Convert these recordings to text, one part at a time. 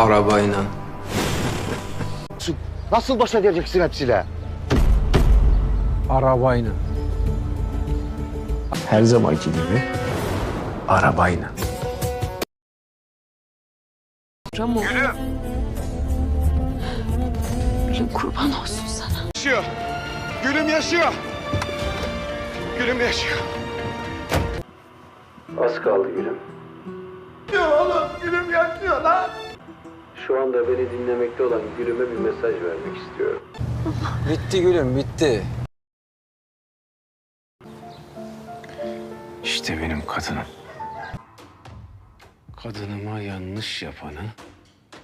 Arabayla. Nasıl baş edeceksin hepsiyle? Arabayla. Her zamanki gibi arabayla. Ramo. Gülüm kurban olsun sana. Yaşıyor. Gülüm yaşıyor. Gülüm yaşıyor. Az kaldı gülüm. Oğlum gülüm yaşıyor lan. Şu anda beni dinlemekte olan gülüme bir mesaj vermek istiyorum. Bitti gülüm bitti. İşte benim kadınım. Kadınıma yanlış yapanı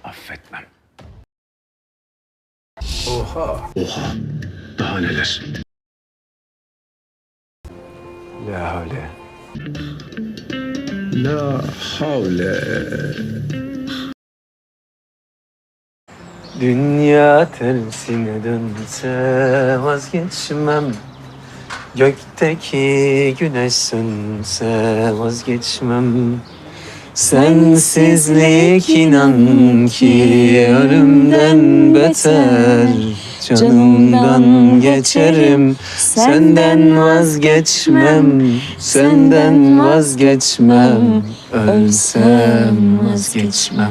affetmem. Oha. Oha. Daha neler? La havle. La havle. Dünya tersine dönse vazgeçmem. Gökteki güneş sönse vazgeçmem. Sensizlik inan ki ölümden beter. Canımdan geçerim. Senden vazgeçmem. Senden vazgeçmem. Ölsem vazgeçmem